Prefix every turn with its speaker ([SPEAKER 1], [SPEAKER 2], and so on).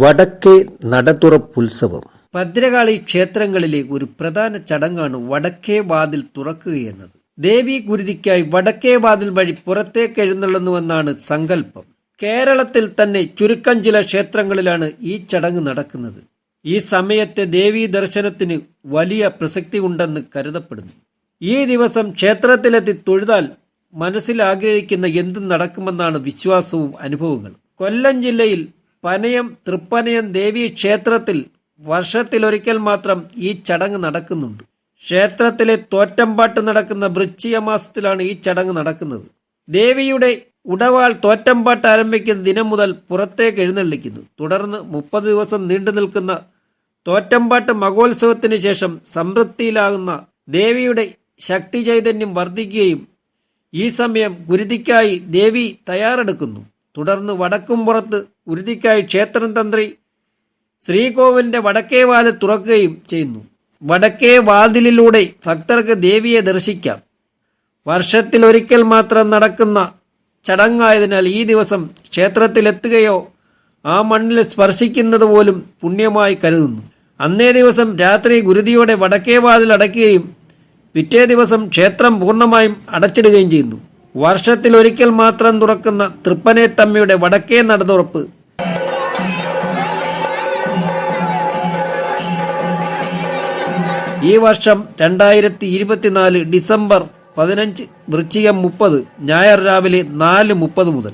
[SPEAKER 1] വടക്കേ നടതുറപ്പുത്സവം.
[SPEAKER 2] ഭദ്രകാളി ക്ഷേത്രങ്ങളിലെ ഒരു പ്രധാന ചടങ്ങാണ് വടക്കേ വാതിൽ തുറക്കുകയെന്നത്. ദേവി ഗുരുതിക്കായി വടക്കേ വാതിൽ വഴി പുറത്തേക്ക് എഴുന്നള്ളുന്നുവെന്നാണ് സങ്കല്പം. കേരളത്തിൽ തന്നെ ചുരുക്കം ചില ക്ഷേത്രങ്ങളിലാണ് ഈ ചടങ്ങ് നടക്കുന്നത്. ഈ സമയത്തെ ദേവീ ദർശനത്തിന് വലിയ പ്രസക്തി ഉണ്ടെന്ന് കരുതപ്പെടുന്നു. ഈ ദിവസം ക്ഷേത്രത്തിലെത്തി തൊഴുതാൽ മനസ്സിൽ ആഗ്രഹിക്കുന്ന എന്തും നടക്കുമെന്നാണ് വിശ്വാസവും അനുഭവങ്ങളും. കൊല്ലം ജില്ലയിൽ പനയം തൃപ്പനയം ദേവീ ക്ഷേത്രത്തിൽ വർഷത്തിലൊരിക്കൽ മാത്രം ഈ ചടങ്ങ് നടക്കുന്നുണ്ട്. ക്ഷേത്രത്തിലെ തോറ്റമ്പാട്ട് നടക്കുന്ന വൃശ്ചിക മാസത്തിലാണ് ഈ ചടങ്ങ് നടക്കുന്നത്. ദേവിയുടെ ഉടവാൾ തോറ്റമ്പാട്ട് ആരംഭിക്കുന്ന ദിനം മുതൽ പുറത്തേക്ക് എഴുന്നള്ളിക്കുന്നു. തുടർന്ന് മുപ്പത് ദിവസം നീണ്ടു നിൽക്കുന്ന തോറ്റമ്പാട്ട് മഹോത്സവത്തിന് ശേഷം സമൃദ്ധിയിലാകുന്ന ദേവിയുടെ ശക്തി ചൈതന്യം വർദ്ധിക്കുകയും ഈ സമയം ഗുരുതിക്കായി ദേവി തയ്യാറെടുക്കുന്നു. തുടർന്ന് വടക്കുംപുറത്ത് ഉരുതിക്കായി ക്ഷേത്രം തന്ത്രി ശ്രീകോവിലിന്റെ വടക്കേ വാൽ തുറക്കുകയും ചെയ്യുന്നു. വടക്കേ വാതിലിലൂടെ ഭക്തർക്ക് ദേവിയെ ദർശിക്കാം. വർഷത്തിൽ ഒരിക്കൽ മാത്രം നടക്കുന്ന ചടങ്ങായതിനാൽ ഈ ദിവസം ക്ഷേത്രത്തിലെത്തുകയോ ആ മണ്ണിൽ സ്പർശിക്കുന്നത് പോലും പുണ്യമായി കരുതുന്നു. അന്നേ ദിവസം രാത്രി ഗുരുതിയോടെ വടക്കേ വാതിൽ അടയ്ക്കുകയും പിറ്റേ ദിവസം ക്ഷേത്രം പൂർണമായും അടച്ചിടുകയും ചെയ്യുന്നു. വർഷത്തിലൊരിക്കൽ മാത്രം തുറക്കുന്ന തൃപ്പനേത്തമ്മയുടെ വടക്കേ നടതുറപ്പ് ഈ വർഷം രണ്ടായിരത്തി ഇരുപത്തിനാല് ഡിസംബർ പതിനഞ്ച് വൃശ്ചികം മുപ്പത് ഞായർ രാവിലെ നാല് മുപ്പത് മുതൽ.